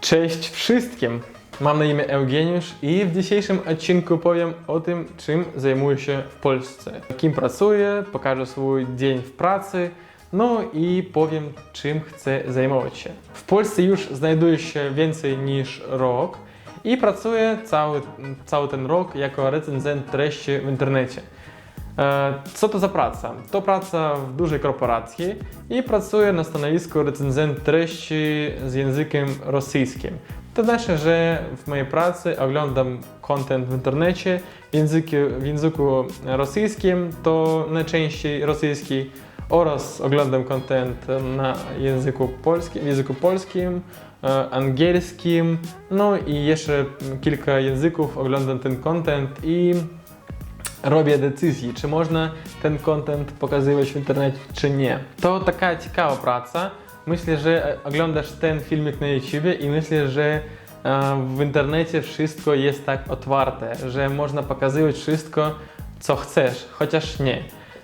Cześć wszystkim! Mam na imię Eugeniusz i w dzisiejszym odcinku powiem o tym, czym zajmuję się w Polsce. Kim pracuję, pokażę swój dzień w pracy, no i powiem, czym chcę zajmować się. W Polsce już znajduję się więcej niż rok i pracuję cały, cały ten rok jako recenzent treści w internecie. E, Co to za praca? To praca w dużej korporacji i pracuję na stanowisku recenzent treści z językiem rosyjskim. To znaczy, że w mojej pracy oglądam content w internecie w języku, w języku rosyjskim, to najczęściej rosyjski oraz oglądam content na języku polskim, języku polskim, e, angielskim, no i jeszcze kilka języków oglądam ten content i robię decyzji, czy można ten content pokazywać w internecie, czy nie. To taka ciekawa praca. Myślę, że oglądasz ten filmik na YouTube i myślę, że e, w internecie wszystko jest tak otwarte, że można pokazywać wszystko, co chcesz, chociaż nie.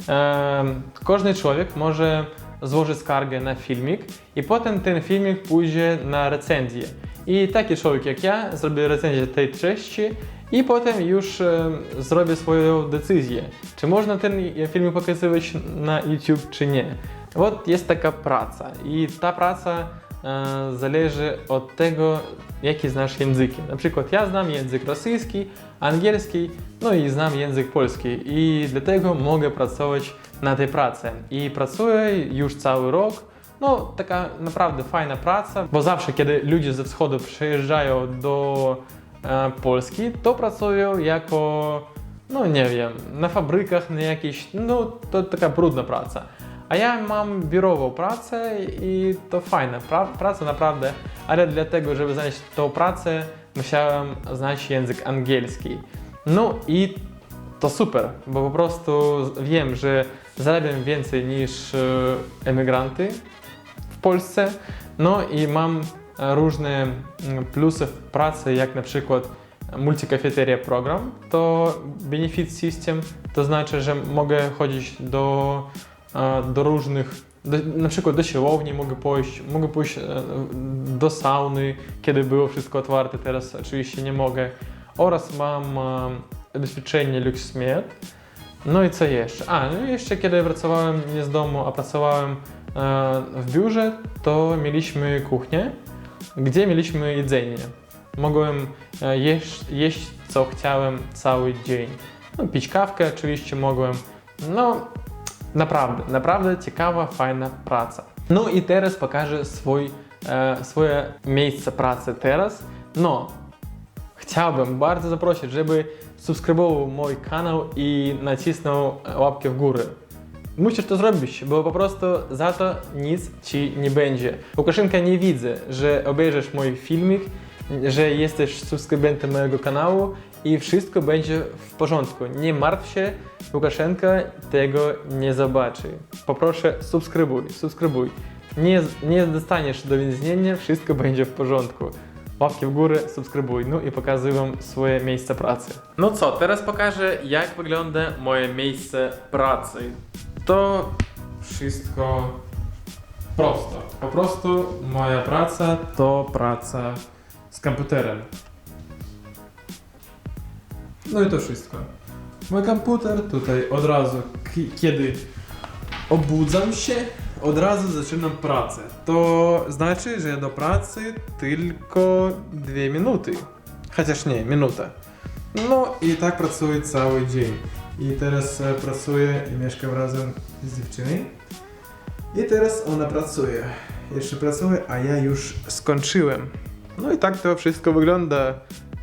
E, Każdy człowiek może złożyć skargę na filmik i potem ten filmik pójdzie na recenzję. I taki człowiek jak ja zrobię recenzję tej treści i potem już e, zrobię swoją decyzję, czy można ten film pokazywać na YouTube, czy nie. Вот jest taka praca i ta praca e, zależy od tego, jakie znasz języki. Na przykład ja znam język rosyjski, angielski, no i znam język polski i dlatego mogę pracować na tej pracy. I pracuję już cały rok. No, taka naprawdę fajna praca, bo zawsze, kiedy ludzie ze wschodu przyjeżdżają do e, Polski, to pracują jako, no nie wiem, na fabrykach, na jakiejś, no to taka brudna praca. A ja mam biurową pracę i to fajna pra praca naprawdę, ale dlatego, żeby znaleźć tą pracę, musiałem znać język angielski. No i to super, bo po prostu wiem, że zarabiam więcej niż e, emigranty w Polsce. No i mam e, różne mm, plusy pracy, jak na przykład multikafeteria program, to benefit system, to znaczy, że mogę chodzić do, e, do różnych, do, na przykład do siłowni mogę pójść, mogę pójść e, do sauny, kiedy było wszystko otwarte, teraz oczywiście nie mogę. Oraz mam e, ubezpieczenie LuxMed. No i co jeszcze? A, no jeszcze kiedy pracowałem nie z domu, a pracowałem e, w biurze, to mieliśmy kuchnię, gdzie mieliśmy jedzenie. Mogłem e, jeść, jeść co chciałem cały dzień. No, pić kawkę oczywiście mogłem. No, naprawdę, naprawdę ciekawa, fajna praca. No i teraz pokażę swój, e, swoje miejsce pracy teraz. No, Chciałbym bardzo zaprosić, żeby subskrybował mój kanał i nacisnął łapkę w górę. Musisz to zrobić, bo po prostu za to nic ci nie będzie. Łukaszenka nie widzę, że obejrzysz mój filmik, że jesteś subskrybentem mojego kanału i wszystko będzie w porządku. Nie martw się, Łukaszenka tego nie zobaczy. Poproszę subskrybuj, subskrybuj. Nie, nie dostaniesz do więzienia, wszystko będzie w porządku. Łapki w górę, subskrybuj, no i pokazuję Wam swoje miejsce pracy. No co, teraz pokażę jak wygląda moje miejsce pracy. To wszystko prosto. Po prostu moja praca to praca z komputerem. No i to wszystko. Mój komputer tutaj od razu, kiedy obudzam się, od razu zaczynam pracę. To znaczy, że do pracy tylko dwie minuty. Chociaż nie, minuta. No i tak pracuję cały dzień. I teraz e, pracuję i mieszkam razem z dziewczyną. I teraz ona pracuje. Jeszcze pracuje, a ja już skończyłem. No i tak to wszystko wygląda.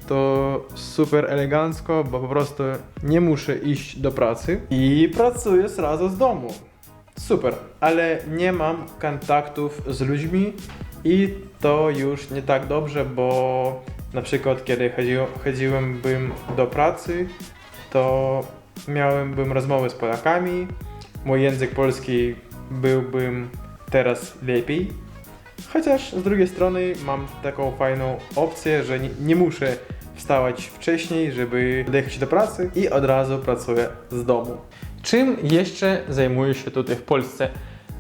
To super elegancko, bo po prostu nie muszę iść do pracy i pracuję zrazu z domu. Super, ale nie mam kontaktów z ludźmi i to już nie tak dobrze, bo na przykład kiedy chodził, chodziłem bym do pracy, to miałem bym rozmowy z Polakami, mój język polski byłbym teraz lepiej. Chociaż z drugiej strony mam taką fajną opcję, że nie, nie muszę wstawać wcześniej, żeby dojechać do pracy i od razu pracuję z domu. Czym jeszcze zajmuję się tutaj w Polsce?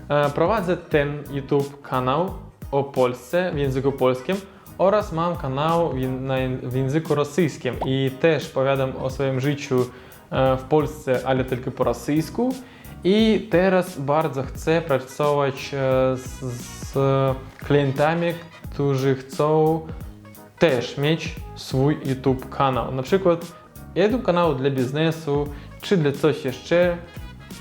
E, Prowadzę ten YouTube kanał o Polsce w języku polskim oraz mam kanał w, języku rosyjskim i też powiadam o swoim życiu w Polsce, ale tylko po rosyjsku. I teraz bardzo chcę pracować e, z, z klientami, którzy chcą też mieć swój YouTube kanał. Na przykład YouTube kanał dla biznesu czy dla coś jeszcze,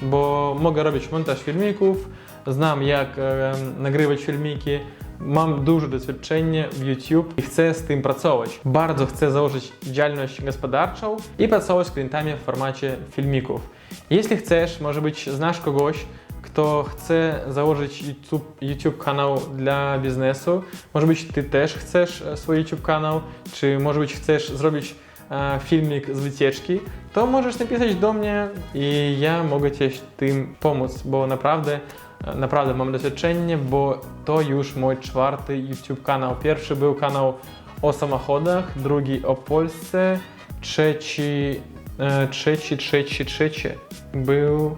bo mogę robić montaż filmików, znam jak e, nagrywać filmiki, mam duże doświadczenie w YouTube i chcę z tym pracować. Bardzo chcę założyć działalność gospodarczą i pracować z klientami w formacie filmików. Jeśli chcesz, może być znasz kogoś, kto chce założyć YouTube, YouTube kanał dla biznesu, może być ty też chcesz e, swój YouTube kanał, czy może być chcesz zrobić e, filmik z wycieczki, to możesz napisać do mnie i ja mogę Ci tym pomóc, bo naprawdę, naprawdę mam doświadczenie, bo to już mój czwarty YouTube kanał. Pierwszy był kanał o samochodach, drugi o Polsce, trzeci, e, trzeci, trzeci, trzeci był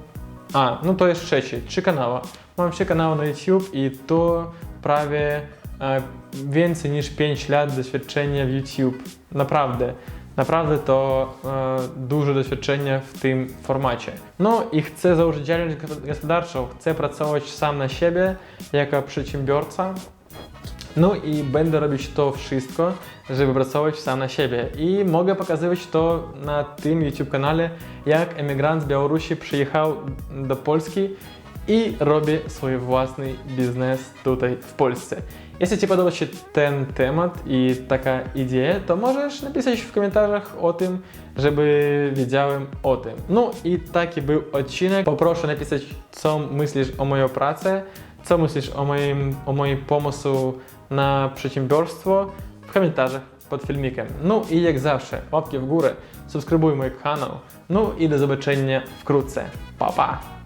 a, no to jest trzeci, trzy kanały. Mam trzy kanały na YouTube i to prawie e, więcej niż 5 lat doświadczenia w YouTube. Naprawdę. Naprawdę to e, duże doświadczenie w tym formacie. No i chcę założyć działalność gospod- gospodarczą, chcę pracować sam na siebie jako przedsiębiorca. No i będę robić to wszystko, żeby pracować sam na siebie. I mogę pokazywać to na tym YouTube kanale, jak emigrant z Białorusi przyjechał do Polski i robi swój własny biznes tutaj w Polsce. Jeśli Ci podoba się ten temat i taka idea, to możesz napisać w komentarzach o tym, żeby wiedziałem o tym. No i taki był odcinek. Poproszę napisać, co myślisz o mojej pracy, co myślisz o moim, o pomysłu na przedsiębiorstwo w komentarzach pod filmikiem. No i jak zawsze, łapki w górę, subskrybuj mój kanał. No i do zobaczenia wkrótce. Pa, pa!